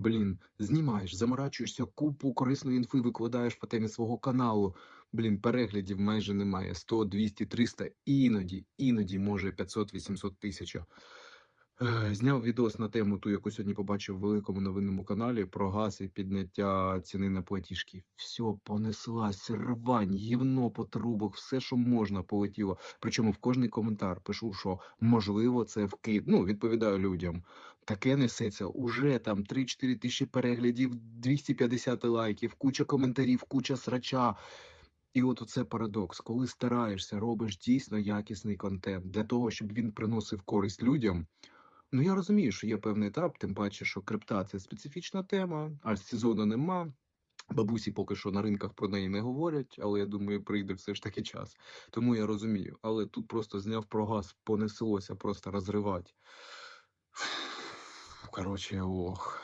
Блін, знімаєш, заморачуєшся, купу корисної інфи викладаєш по темі свого каналу. Блін, переглядів майже немає. 100, 200, 300, іноді, іноді, може 500, 800 тисяч. Е, Зняв відос на тему, ту, яку сьогодні побачив в великому новинному каналі про газ і підняття ціни на платіжки. Все, понеслась, рвань, гівно по трубах, все, що можна, полетіло. Причому в кожний коментар пишу, що можливо це вкид. Ну, відповідаю людям. Таке несеться. Уже там 3-4 тисячі переглядів, 250 лайків, куча коментарів, куча срача. І от оце парадокс, коли стараєшся, робиш дійсно якісний контент для того, щоб він приносив користь людям. Ну я розумію, що є певний етап, тим паче, що крипта це специфічна тема, а сезону нема. Бабусі поки що на ринках про неї не говорять, але я думаю, прийде все ж таки час. Тому я розумію. Але тут просто зняв прогаз, понеслося просто розривати. Коротше, ох.